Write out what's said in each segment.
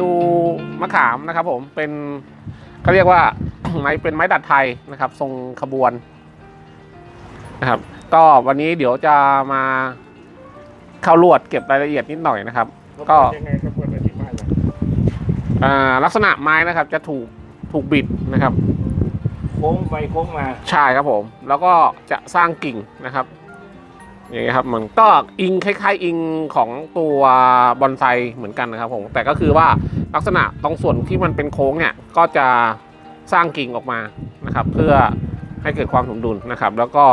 ดูมะขามนะครับผมเป็นเขาเรียกว่าไม้เป็นไม้ดัดไทยนะครับ ทรงขบวนนะครับ ก็วันนี้เดี๋ยวจะมาเข้าลวดเก็บรายละเอียดนิดหน่อยนะครับ ก็ยังไงกระบวนอธิบายหน่อยอ่าลักษณะไม้นะครับ จะถูกถูกบิดนะครับ โค้งไปโค้งมา ใช่ครับผม แล้วก็จะสร้างกิ่งนะครับ อย่างเงี้ยครับมันก็อิงคล้ายๆ อิงของตัวบอนไซเหมือนกันนะครับผมแต่ก็คือว่าลักษณะตรงส่วนที่มันเป็นโค้งเนี่ยก็จะสร้างกิ่งออกมานะครับ เพื่อให้เกิดความสมดุลนะครับ แล้วก็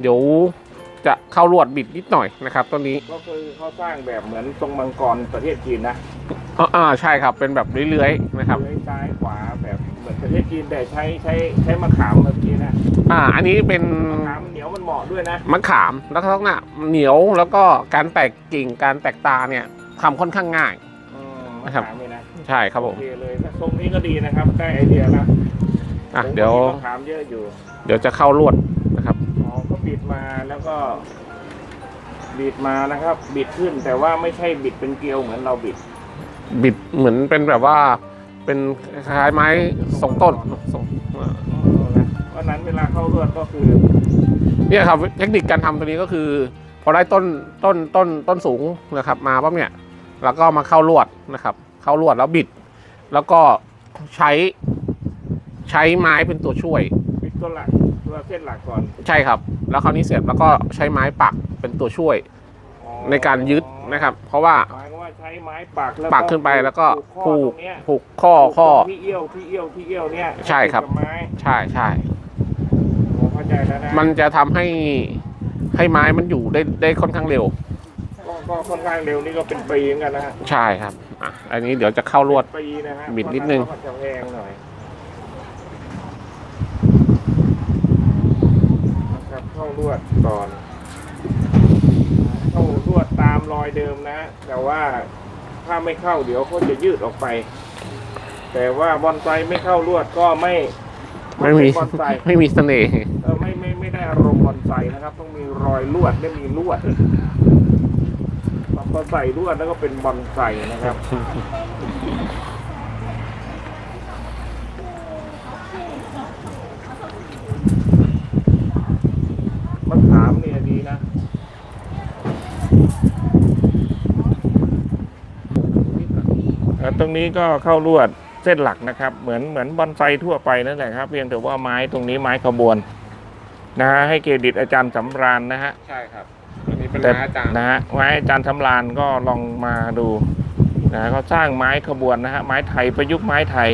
เดี๋ยวจะเข้าลวดบิดนิดหน่อยนะครับต้นนี้ก็คือเขาสร้างแบบเหมือนทรงมังกรประเทศจีนนะอ่าอ่าใช่ครับเป็นแบบเลื้อยๆนะครับ เลื้อยซ้ายขวาแบบเหมือน ประเทศจีนแต่ใช้ใช้ใช้มะขามเมื่อกี้นะอ่า อันนี้เป็นมะขามเหนียวมันเหมาะด้วยนะมะขามแล้วก็ลักษณะเหนียวแล้วก็การแตกกิ่งการแตกตาเนี่ยทำค่อนข้างง่าย อืมนะมะครับขามนี่นะใช่ครับผมโอเคเลยทรงนี้ก็ดีนะครับได้ไอเดียละอะเดี๋ยวมะขามเยอะอยู่เดี๋ยวจะเข้าลวดนะครับ อ๋อก็บิดมาแล้วก็ บิดมานะครับ บิดขึ้นแต่ว่าไม่ใช่บิดเป็นเกลียวเหมือนเราบิดบิดเหมือนเป็นแบบว่า เป็นคล้ายๆไม้ทรงต้นทรงเพราะฉะนั้นเวลาเข้าลวดก็คือเนี่ยครับเทคนิคการทำตัวนี้ก็คือ พอได้ต้นต้นต้นต้นสูงนะครับ มาปั๊บเนี่ยแล้วก็มาเข้าลวดนะครับ เข้าลวดแล้วบิด แล้วก็ใช้ใช้ไม้เป็นตัวช่วยบิดตัวหลักตัวเส้นหลักก่อนใช่ครับ แล้วคราวนี้เสร็จแล้วก็ใช้ไม้ปักเป็นตัวช่วยอ๋อในการยึดนะครับ เพราะว่า หมายความว่าใช้ไม้ปักแล้วปักขึ้นไปแล้วก็ผูผูกกข้อตรงเนี้ยผูกข้อข้อที่เอี้ยวที่เอี้ยวที่เอี้ยวเนี่ยใช่ครับผูกกัไม้ใช่ใช่ผมเข้าใจแล้วนะมันจะทำให้ให้ไม้มันอยู่ได้ได้ค่อนข้างเร็วก็ก็ค่อนข้างเร็วนี่ก็เป็นปีเหมือนกันนะฮะใช่ครับอะอันนี้เดี๋ยวจะเข้าลวดปีนะฮะบิดนิดนึงเพราะฉะก็จะแพงหน่อยนะครับเข้าลวดก่อนเข้าลวดตามรอยเดิมนะ แต่ว่าถ้าไม่เข้าเดี๋ยวเขาจะยืดออกไป แต่ว่าบอนไซไม่เข้าลวดก็ไม่ไม่มีบอนไซไม่มีเสน่ห์เออไม่ไม่ไม่ได้อารมณ์บอนไซนะครับ ต้องมีรอยลวดและมีลวดพอใส่ลวดแล้วก็เป็นบอนไซนะครับ มะขามเนี่ยดีนะ เอ่อ ตรงนี้ก็เข้าลวดเส้นหลักนะครับ เหมือนเหมือนบอนไซทั่วไปนั่นแหละครับ เพียงแต่ว่าไม้ตรงนี้ไม้ขบวนนะฮะให้เครดิตอาจารย์สำราญนะฮะใช่ครับอันนี้เป็นแต่ไม้อาจารย์นะฮะไม้อาจารย์สำราญก็ลองมาดูนะฮะเขาสร้างไม้ขบวนนะฮะไม้ไทยประยุกต์ไม้ไทย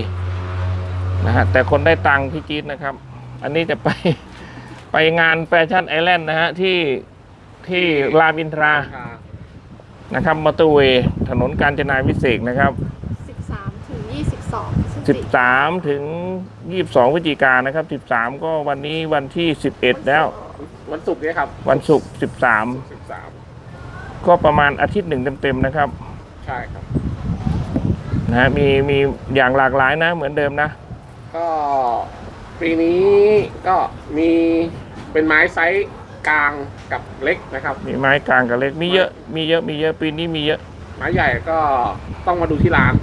นะฮะแต่คนได้ตังค์ที่จีนนะครับ อันนี้จะไปไปงานแฟชั่นไอแลนด์นะฮะที่ที่รามอินทรานะครับมอเตอร์เวย์ถนนกาญจนาพิเศษกนะครับ สิบสามถึงยี่สิบสองพฤศจิกานะครับสิบสามก็วันนี้วันที่สิบเอ็ดแล้ว วันศุกร์เนี่ยครับวันศุกร์ สิบสาม13 ก็ประมาณอาทิตย์หนึ่งเต็มๆนะครับใช่ครับ นะฮะมีมีอย่างหลากหลายนะเหมือนเดิมนะ ก็ปีนี้ก็มีเป็นไม้ไซส์กลางกับเล็กนะครับ มีไม้กลางกับเล็กมีเยอะมีเยอะมีเยอะปีนี้มีเยอะ ไม้ใหญ่ก็ต้องมาดูที่ร้าน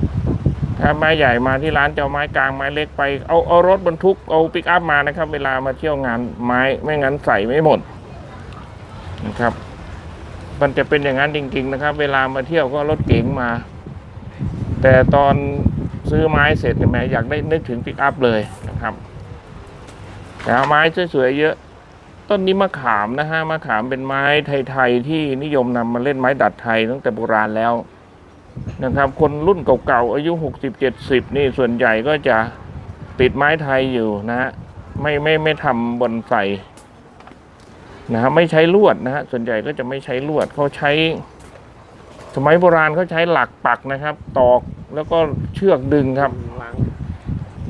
ถ้าไม้ใหญ่มาที่ร้านจะเอาไม้กลางไม้เล็กไปเอาเอารถบรรทุกเอาปิกอัพมานะครับ เวลามาเที่ยวงานไม้ไม่งั้นใส่ไม่หมดนะครับ มันจะเป็นอย่างนั้นจริง ๆ นะครับ เวลามาเที่ยวก็รถเก๋งมา แต่ตอนซื้อไม้เสร็จเนี่อยากได้นึกถึงปิกอัพเลยนะครับแต่ไม้สวยๆเยอะ ต้นนี้มะขามนะฮะมะขามเป็นไม้ไทยๆที่นิยมนำมาเล่นไม้ดัดไทยตั้งแต่โบราณแล้ว นะครับ คนรุ่นเก่าๆ อายุหกสิบเจ็ดสิบนี่ส่วนใหญ่ก็จะติดไม้ไทยอยู่นะฮะไม่ไม่ไม่ทำบอนไซนะฮะไม่ใช้ลวดนะฮะส่วนใหญ่ก็จะไม่ใช้ลวดเขาใช้ สมัยโบราณเขาใช้หลักปักนะครับ ตอกแล้วก็เชือกดึงครับ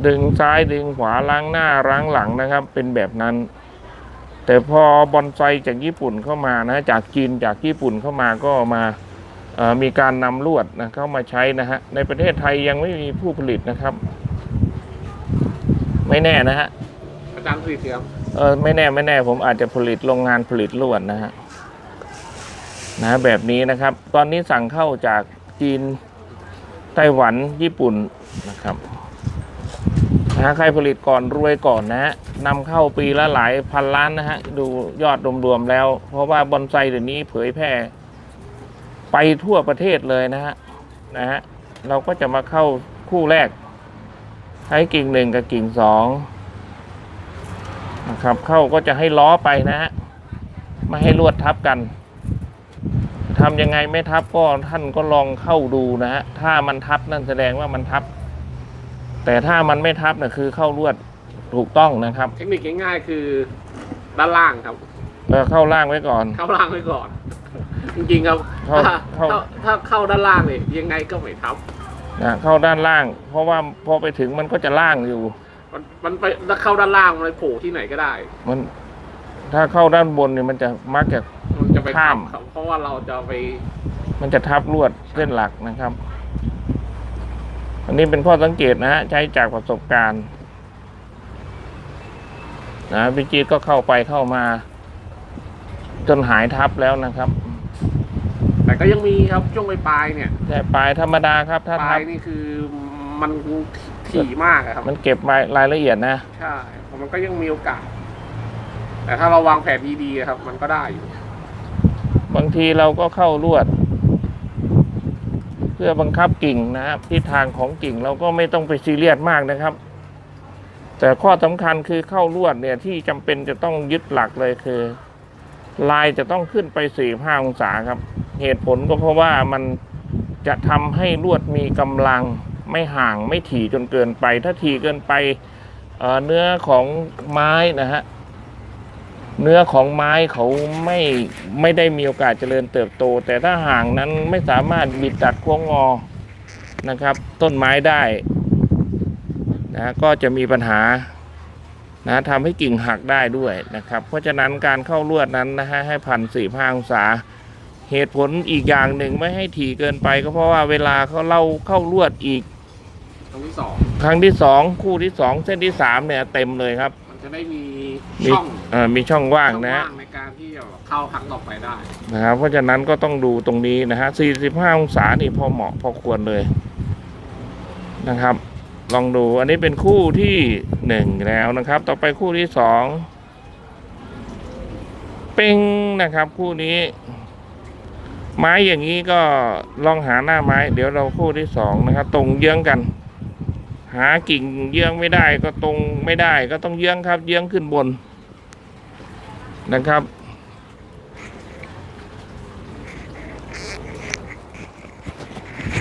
ดึงซ้ายดึงขวาล้างหน้าล้างหลังนะครับ เป็นแบบนั้น แต่พอบอนไซจากญี่ปุ่นเข้ามานะจากจีนจากญี่ปุ่นเข้ามาก็มา มีการนำลวดนะเข้ามาใช้นะฮะในประเทศไทยยังไม่มีผู้ผลิตนะครับ ไม่แน่นะฮะอาจารย์ผลิตครับเออไม่แน่ไม่แน่ผมอาจจะผลิตโรงงานผลิตลวดนะฮะนะแบบนี้นะครับ ตอนนี้สั่งเข้าจากจีนไต้หวันญี่ปุ่นนะครับนะฮะใครผลิตก่อนรวยก่อนนะฮะนำเข้าปีละหลายพันล้านนะฮะดูยอดรวมๆแล้ว เพราะว่าบอนไซเดี๋ยวนี้เผยแพร่ ไปทั่วประเทศเลยนะฮะนะฮะเราก็จะมาเข้าคู่แรก ใช้กิ่งหนึ่งกับกิ่งสองนะครับเข้าก็จะให้ล้อไปนะฮะไม่ให้ลวดทับกันทำยังไงไม่ทับก็ท่านก็ลองเข้าดูนะฮะถ้ามันทับนั่นแสดงว่ามันทับ แต่ถ้ามันไม่ทับนะคือเข้าลวดถูกต้องนะครับ เทคนิคง่ายๆคือด้านล่างครับเออเข้าล่างไว้ก่อน เข้าล่างไว้ก่อน จริงๆครับเข้าถ้าเข้า ถ้าถ้าเข้าด้านล่างเนี่ยยังไงก็ไม่ทับ นะเข้าด้านล่าง เพราะว่าพอไปถึงมันก็จะล่างอยู่ มันมันไปถ้าเข้าด้านล่างมันไปโผล่ที่ไหนก็ได้ มัน ถ้าเข้าด้านบนเนี่ยมันจะมักจะ มันจะไปข้ามทับครับเพราะว่าเราจะไปมันจะทับลวดเส้นหลักนะครับ อันนี้เป็นข้อสังเกตนะฮะใช้จากประสบการณ์นะพี่จีดก็เข้าไปเข้ามา จนหายทับแล้วนะครับแต่ ก็ยังมีครับช่วงปลายๆเนี่ยแต่ปลายธรรมดาครับถ้าปลาทัยบนี่คือมันถี่มากอะครับมันเก็บรายละเอียดนะใช่มันก็ยังมีโอกาส แต่ถ้าเราวางแผนดีๆอะครับ มันก็ได้อยู่บางทีเราก็เข้าลวด เพื่อบังคับกิ่งนะครับทิศทางของกิ่งเราก็ไม่ต้องไปซีเรียสมากนะครับ แต่ข้อสำคัญคือเข้าลวดเนี่ยที่จำเป็นจะต้องยึดหลักเลยคือ ลายจะต้องขึ้นไปสี่ห้าองศาครับ เหตุผลก็เพราะว่ามันจะทำให้ลวดมีกำลังไม่ห่างไม่ถี่จนเกินไป ถ้าถี่เกินไปเเนื้อของไม้นะฮะเนื้อของไม้เขาไม่ไม่ได้มีโอกาสเจริญเติบโต แต่ถ้าห่างนั้นไม่สามารถบิดตัดโค้งงอนะครับ ต้นไม้ได้นะก็จะมีปัญหา นะทำให้กิ่งหักได้ด้วยนะครับ เพราะฉะนั้นการเข้าลวดนั้นนะฮะให้พันสี่ห้าองศา เหตุผลอีกอย่างหนึ่งไม่ให้ถี่เกินไป ก็เพราะว่าเวลาเขาเล่าเข้าลวดอีกตรงที่สองครั้งที่สองคู่ที่สองเส้นที่สามเนี่ยเต็มเลยครับ มันจะได้มีมีช่องเอ่อมีช่องว่างช่องนะฮะว่างในการที่จะเข้าครั้งต่อไปได้ นะครับเพราะฉะนั้นก็ต้องดูตรงนี้นะฮะ 45 องศานี่พอเหมาะพอควรเลยนะครับ ลองดูอันนี้เป็นคู่ที่หนึ่งแล้วนะครับ ต่อไปคู่ที่สองเป้งนะครับ คู่นี้ ไม้อย่างนี้ก็ลองหาหน้าไม้ เดี๋ยวเราคู่ที่สองนะครับ ตรงเยื้องกัน หากิ่งเยื้องไม่ได้ก็ตรงไม่ได้ ก็ต้องเยื้องครับ เยื้องขึ้นบนนะครับ อ่า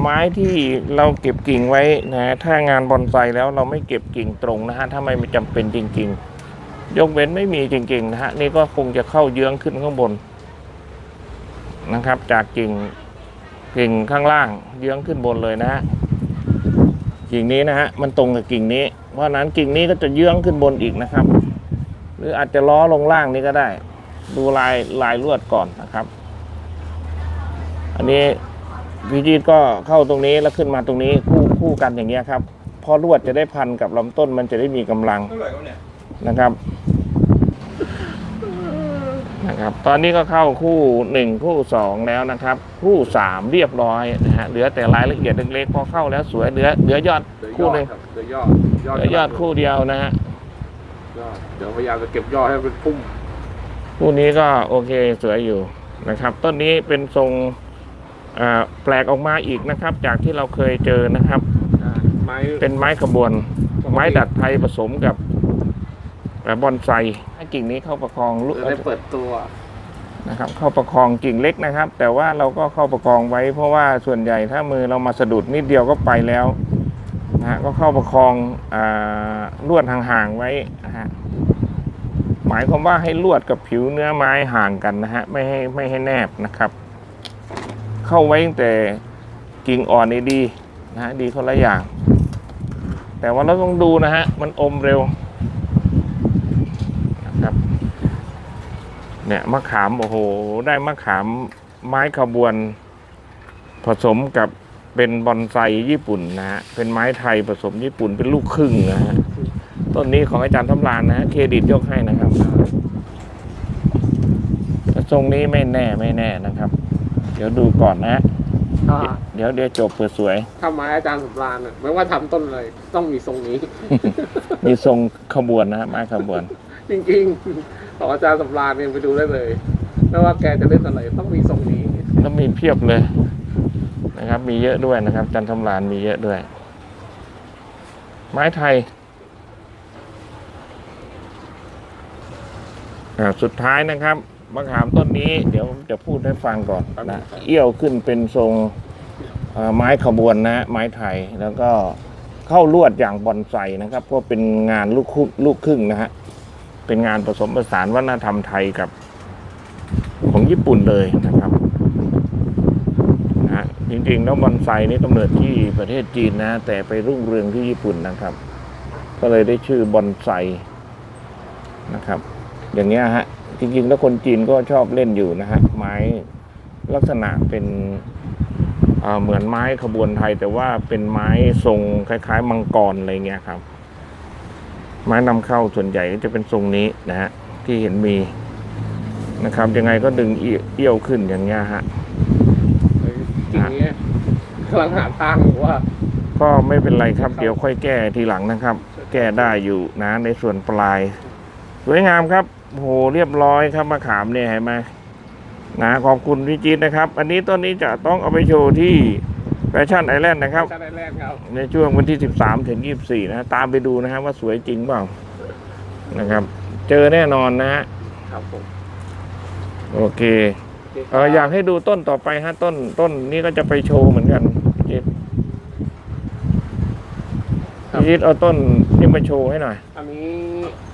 ไม้ที่เราเก็บกิ่งไว้นะถ้างานบอนไซแล้วเราไม่เก็บกิ่งตรงนะฮะถ้าไม่จำเป็นจริง ๆ ยกเว้นไม่มีจริงๆนะฮะนี่ก็คงจะเข้าเยื้องขึ้นข้างบนนะครับ จากกิ่งกิ่งข้างล่างเยื้องขึ้นบนเลยนะฮะกิ่งนี้นะฮะมันตรงกับกิ่งนี้ เพราะฉะนั้นกิ่งนี้ก็จะเยื้องขึ้นบนอีกนะครับ หรืออาจจะล้อลงล่างนี้ก็ได้ ดูลายลายลวดก่อนนะครับ อันนี้ วิจีก็เข้าตรงนี้แล้วขึ้นมาตรงนี้คู่คู่กันอย่างเงี้ยครับพอลวดจะได้พันกับลำต้นมันจะได้มีกำลังนะครับนะครับ ตอนนี้ก็เข้าคู่หนึ่งคู่สองแล้วนะครับ คู่สามเรียบร้อยนะฮะเหลือแต่รายละเอียดเล็กๆพอเข้าแล้วสวยเหลือเหลือยอดเหลือยคู่อดหนึ่งครับเหลือยอดเหลือยอดคู่เดียวนะฮะยอดเดี๋ยวพยายามจะเก็บยอดให้เป็นพุ่มคู่นี้ก็โอเคสวยอยู่นะครับ ต้นนี้เป็นทรงอ่า แปลกออกมาอีกนะครับ จากที่เราเคยเจอนะครับ ไม้เป็นไม้ขบวน ไม้ดัดไทยผสมกับเอ่อบอนไซให้กิ่งนี้เข้าประคองลุจะได้เปิดตัวนะครับ เข้าประคองกิ่งเล็กนะครับ แต่ว่าเราก็เข้าประคองไว้ เพราะว่าส่วนใหญ่ถ้ามือเรามาสะดุดนิดเดียวก็ไปแล้วนะฮะก็เข้าประคองอ่าลวดห่างๆไว้นะฮะหมายความว่าให้ลวดกับผิวเนื้อไม้ห่างกันนะฮะไม่ให้ไม่ให้แนบนะครับ เข้าไว้ตั้งแต่กิ่งอ่อนนี่ดีนะฮะดีคนละอย่าง แต่ว่าเราต้องดูนะฮะมันอมเร็วนะครับเนี่ยมะขามโอ้โหได้มะขามไม้ขบวนผสมกับเป็นบอนไซญี่ปุ่นนะฮะเป็นไม้ไทยผสมญี่ปุ่นเป็นลูกครึ่งนะฮะต้นนี้ของอาจารย์ทำลานนะฮะเครดิตยกให้นะครับแต่ทรงนี้ไม่แน่ไม่แน่นะครับ ดี๋ยวดูก่อนนะฮะถ้อ่าเดี๋ยวเดี๋ยวจบเปิดสวย ถ้าไม้อาจารย์สำราญน่ะไม่ว่าทำต้นอะไรต้องมีทรงนี้ มีทรงขบวนนะฮะไม้ขบวน จริงๆของอาจารย์สำราญเนี่ยไปดูได้เลยไม่ว่าแกจะเล่นอะไรต้องมีทรงนี้แล้วมีเพียบเลยนะครับ มีเยอะด้วยนะครับจันทำลานมีเยอะด้วย ไม้ไทยอ่าสุดท้ายนะครับ มะขามต้นนี้เดี๋ยวผมจะพูดให้ฟังก่อนนะเอี้ยวขึ้นเป็นทรงเอ่อไม้ขบวนนะฮะไม้ไทยแล้วก็เข้าลวดอย่างบอนไซนะครับเพราะเป็นงานลูกครึ่งลูกครึ่งนะฮะเป็นงานผสมผสานวัฒนธรรมไทยกับ ของญี่ปุ่นเลยนะครับนะฮะจริงๆแล้วบอนไซนี่กำเนิดที่ประเทศจีนนะ แต่ไปรุ่งเรืองที่ญี่ปุ่นนะครับ ก็เลยได้ชื่อบอนไซนะครับ อย่างเงี้ยฮะ จริงๆ แล้วคนจีนก็ชอบเล่นอยู่นะฮะไม้ลักษณะเป็นเอ่อเหมือนไม้ขบวนไทย แต่ว่าเป็นไม้ทรงคล้าย ๆ มังกรอะไรเงี้ยครับ ไม้นำเข้าส่วนใหญ่ก็จะเป็นทรงนี้นะฮะที่เห็นมีนะครับ ยังไงก็ดึงเอี้ยเอี้ยวขึ้นอย่างเงี้ยฮะจริงๆเนี่ยกำลังหาทางอยู่ว่า ก็ไม่เป็นไรครับ เดี๋ยวค่อยแก้ทีหลังนะครับ แก้ได้อยู่นะในส่วนปลาย สวยงามครับ โหเรียบร้อยครับมะขามเนี่ยเห็นไหมนะขอบคุณพี่จีนนะครับ อันนี้ต้นนี้จะต้องเอาไปโชว์ที่แฟชั่นไอแลนด์นะครับชาติแรกครับในช่วงวันที่ 13 ถึง 24 นะตามไปดูนะครับว่าสวยจริงเปล่านะครับ เจอแน่นอนนะฮะครับผมโอเคเอออยากให้ดูต้นต่อไปฮะต้นต้นนี้ก็จะไปโชว์เหมือนกันพี่จิตพี่จิตเอาต้นนี่มาโชว์ให้หน่อย อันนี้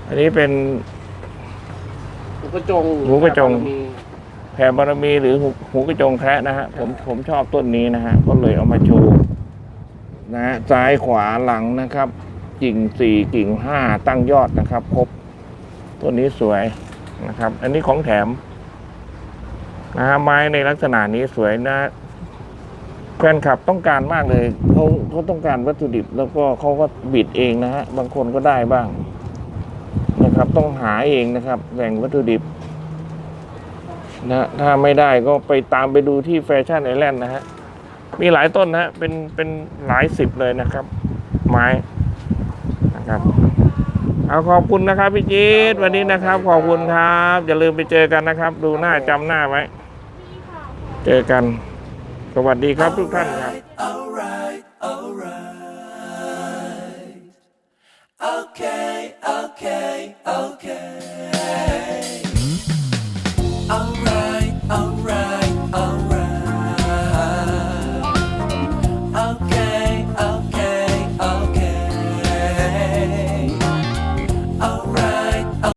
อันนี้เป็นหู กระจงหูกระจง มีแผ่บารมีหรือหูหูกระจงแคระนะฮะผมผมชอบต้นนี้นะฮะก็เลยเอามาโชว์นะฮะซ้ายขวาหลังนะครับกิ่งสี่กิ่งห้าตั้งยอดนะครับ ครบต้นนี้สวยนะครับ อันนี้ของแถมนะฮะไม้ในลักษณะนี้สวยนะแฟนคลับต้องการมากเลยเขาเขาต้องการวัตถุดิบแล้วก็เขาก็บิดเองนะฮะบางคนก็ได้บ้าง นะครับ ต้องหาเองนะครับแหล่งวัตถุดิบนะถ้าไม่ได้ก็ไปตามไปดูที่แฟชั่นไอแลนด์นะฮะ มีหลายต้นนะฮะ เป็นเป็นหลายสิบเลยนะครับ ไม้นะครับเอาขอบคุณนะครับพี่จี๊ดวันนี้นะครับ ขอบคุณครับ อย่าลืมไปเจอกันนะครับ ดูหน้าจำหน้าไว้ เจอกัน สวัสดีครับทุกท่านครับ